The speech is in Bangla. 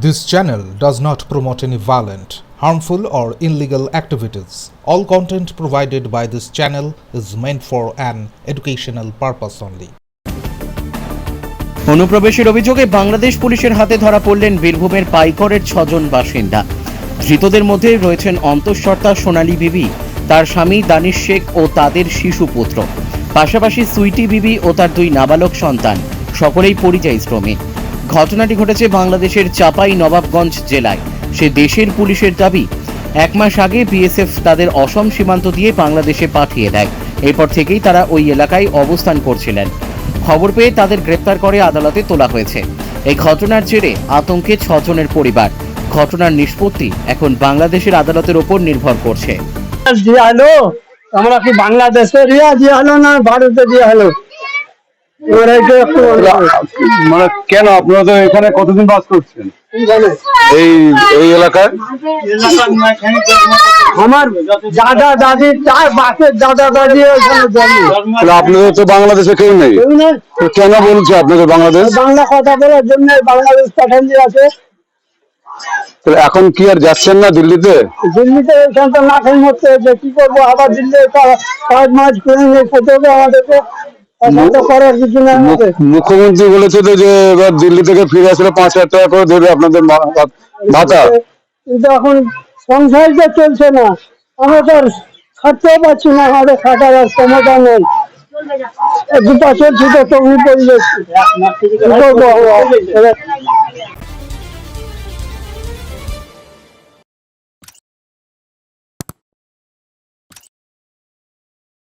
This channel does not promote any violent, harmful, or illegal activities. All content provided by this channel is meant for an educational purpose only. অনুপ্রবেশের অভিযোগে বাংলাদেশ পুলিশের হাতে ধরা পড়লেন বীরভূমের পাইকরের ছজন বাসিন্দা ধৃতদের মধ্যে রয়েছেন অন্তঃসত্ত্বা সোনালী বিবি তার স্বামী দানিশ শেখ ও তাদের শিশু পুত্র পাশাপাশি সুইটি বিবি ও তার দুই নাবালক সন্তান সকলেই পরিযায়ী শ্রমিক ঘটনাটি ঘটেছে বাংলাদেশের চাপাই নবাবগঞ্জ জেলায়। সে দেশের পুলিশের দাবি, এক মাস আগে বিএসএফ তাদের অসম সীমান্ত দিয়ে বাংলাদেশে পাঠিয়ে দেয়। এরপর থেকেই তারা ওই এলাকায় অবস্থান করছিলেন। খবর পেয়ে তাদের গ্রেপ্তার করে আদালতে তোলা হয়েছে। এই ঘটনার জেরে আতঙ্কে ছজনের পরিবার। ঘটনার নিষ্পত্তি এখন বাংলাদেশের আদালতের ওপর নির্ভর করছে। আমরা কি বাংলাদেশে রিয়া দিয়া হলো না ভারতে দিয়া হলো মানে কেন আপনারা তো এখানে কতদিন বাস করছেন? এই এই এলাকায়? আমার দাদা দাদি বাসের দাদা দাদি ওখানে জন্ম। তাহলে আপনাদের তো বাংলাদেশে কেউ নেই। না? কেন বলছে আপনাদের বাংলাদেশ? বাংলা কথা বলার জন্য বাংলাদেশ পাঠান দিয়ে আছে এখন কি আর যাচ্ছেন না দিল্লিতে? দিল্লিতে এখান তো নাকের মধ্যে হয়েছে কি করব? আবার দিল্লি কাজ মাছ করে নিয়ে খেতে হবে আমাদেরকে মুখ্যমন্ত্রী বলেছে যে এবার দিল্লি থেকে ফিরে আসলে পাঁচ হাজার টাকা করে দেবে আপনাদের ভাতা। কিন্তু এখন সংসার যে চলছে না। আমরা তো আর খাটতেও পারছি না আমাদের খাটার আর ক্ষমতা নেই। দুটা চলছে তো তবু